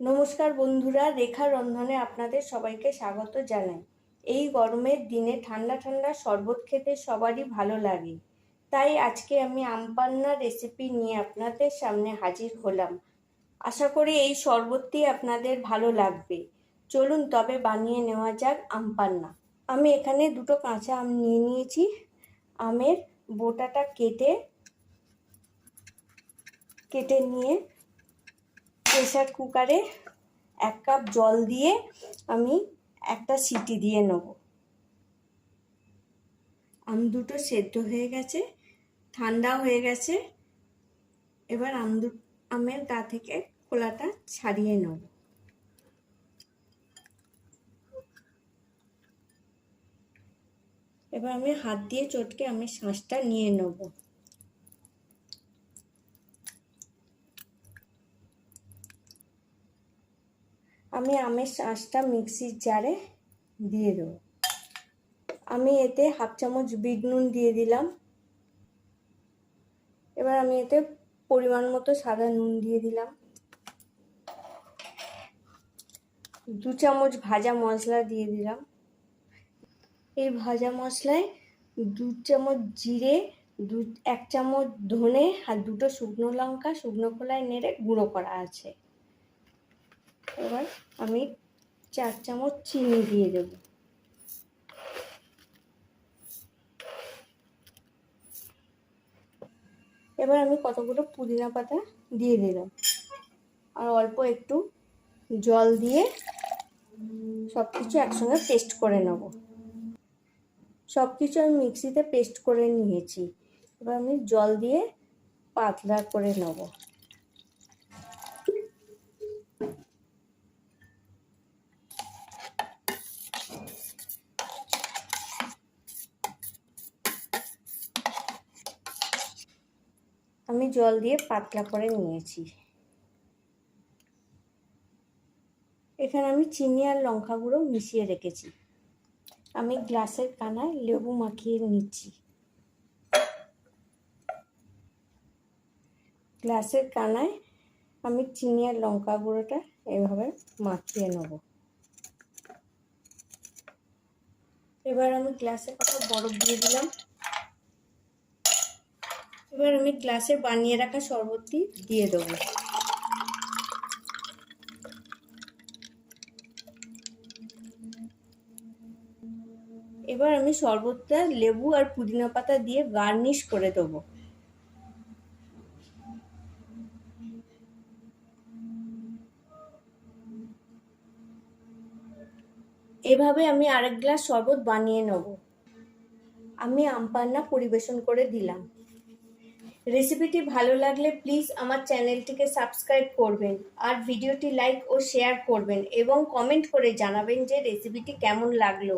নমস্কার বন্ধুরা, রেখা রন্ধনে আপনাদের সবাইকে স্বাগত জানাই। এই গরমের দিনে ঠান্ডা ঠান্ডা শরবত খেতে সবারই ভালো লাগে। তাই আজকে আমি আমপান্না রেসিপি নিয়ে আপনাদের সামনে হাজির হলাম। আশা করি এই শরবতটি আপনাদের ভালো লাগবে। চলুন তবে বানিয়ে নেওয়া যাক আমপান্না আমি এখানে দুটো কাঁচা আম নিয়ে নিয়েছি। আমের বোটাটা কেটে কেটে নিয়ে প্রেসার কুকারে এক কাপ জল দিয়ে আমি একটা সিটি দিয়ে নেব। আম দুটো সেদ্ধ হয়ে গেছে ঠান্ডা হয়ে গেছে। এবার আম দু, আমের গা থেকে খোলাটা ছাড়িয়ে নেব। এবার আমি হাত দিয়ে চটকে আমি শাঁসটা নিয়ে নেব। আমি আমের শাঁসটা মিক্সির জারে দিয়ে দেবো। আমি এতে হাফ চামচ বিট নুন দিয়ে দিলাম। এবার আমি এতে পরিমাণ মতো সাদা নুন দিয়ে দিলাম। দু চামচ ভাজা মশলা দিয়ে দিলাম। এই ভাজা মশলায় দু চামচ জিরে, দু, এক চামচ ধনে আর দুটো শুকনো লঙ্কা, শুকনো খোলায় নেড়ে গুঁড়ো করা আছে। এবার আমি চার চামচ চিনি দিয়ে দেব। এবার আমি কতগুলো পুদিনা পাতা দিয়ে দিলাম। আর অল্প একটু জল দিয়ে সব কিছু একসঙ্গে পেস্ট করে নেব। সব কিছু আমি মিক্সিতে পেস্ট করে নিয়েছি। এবার আমি জল দিয়ে পাতলা করে নেব। আমি জল দিয়ে পাতলা করে নিয়েছি। এখানে আমি চিনি আর লঙ্কা গুঁড়ো মিশিয়ে রেখেছি। আমি গ্লাসের কানায় লেবু মাখিয়ে নিচ্ছি। গ্লাসের কানায় আমি চিনি আর লঙ্কা গুঁড়োটা এভাবে মাখিয়ে নেব। এবার আমি গ্লাসে কত বরফ দিয়ে দিলাম। এবার আমি গ্লাসে বানিয়ে রাখা শরবতটি দিয়ে দেবো। এবার আমি শরবতটা লেবু আর পুদিনা পাতা দিয়ে গার্নিশ করে দেবো। এভাবে আমি আরেক গ্লাস শরবত বানিয়ে নেব। আমি আমপান্না পরিবেশন করে দিলাম। রেসিপিটি ভালো লাগলে প্লিজ আমার চ্যানেলটিকে সাবস্ক্রাইব করবেন আর ভিডিওটি লাইক ও শেয়ার করবেন এবং কমেন্ট করে জানাবেন যে রেসিপিটি কেমন লাগল।